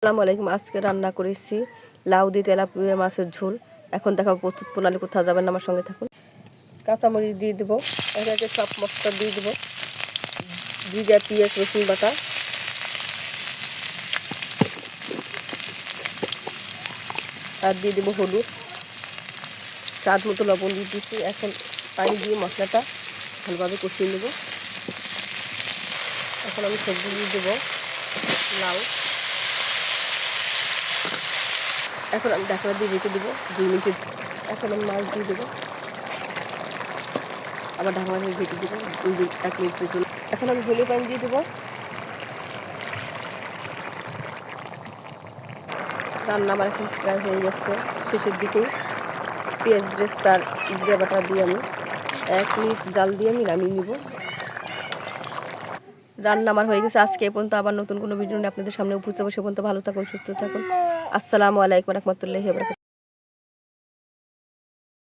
আসসালামু আলাইকুম, আজকে রান্না করেছি লাউ দিয়ে তেলাপিয়া মাছের ঝোল। এখন দেখাবো প্রস্তুত প্রণালী, কোথাও যাবেন আমার সঙ্গে থাকুন। কাঁচামরিচ দিয়ে দেবো, একে সব মশলা দিয়ে দেবো। জিরা, পেঁয়াজ, রসুন বাটা। আর দিয়ে দেবো হলুদ। স্বাদ মতো লবণ দিয়ে দিচ্ছি এখন পানি দিয়ে মশলাটা ভালোভাবে কষিয়ে নেব। এখন আমি সবজি দিয়ে দেবো লাউ। এখন আমি ঢাকনা দিয়ে রেখে দেবো, দুই মিনিট এখন আমি মাছ দিয়ে দেবো। আবার ঢাকনা দিয়ে ঢেকে দেবো, দুই এক মিনিটের জন্য। এখন আমি হলুদ পানি দিয়ে দেবো। রান্না আমার এখন প্রায় হয়ে যাচ্ছে শেষের দিকেই। পেঁয়াজ ব্রেস্ট আর জিরা বাটা দিয়ে আমি এক মিনিট জাল দিয়ে আমি নামিয়ে নিব। রান্না আমার হয়ে গেছে। আজকে এ পর্যন্ত আবার নতুন কোনো ভিডিও নিয়ে আপনাদের সামনে উপস্থিত সে পর্যন্ত ভালো থাকুন, সুস্থ থাকুন। আসসালামু আলাইকুম রহমতুল্লাহি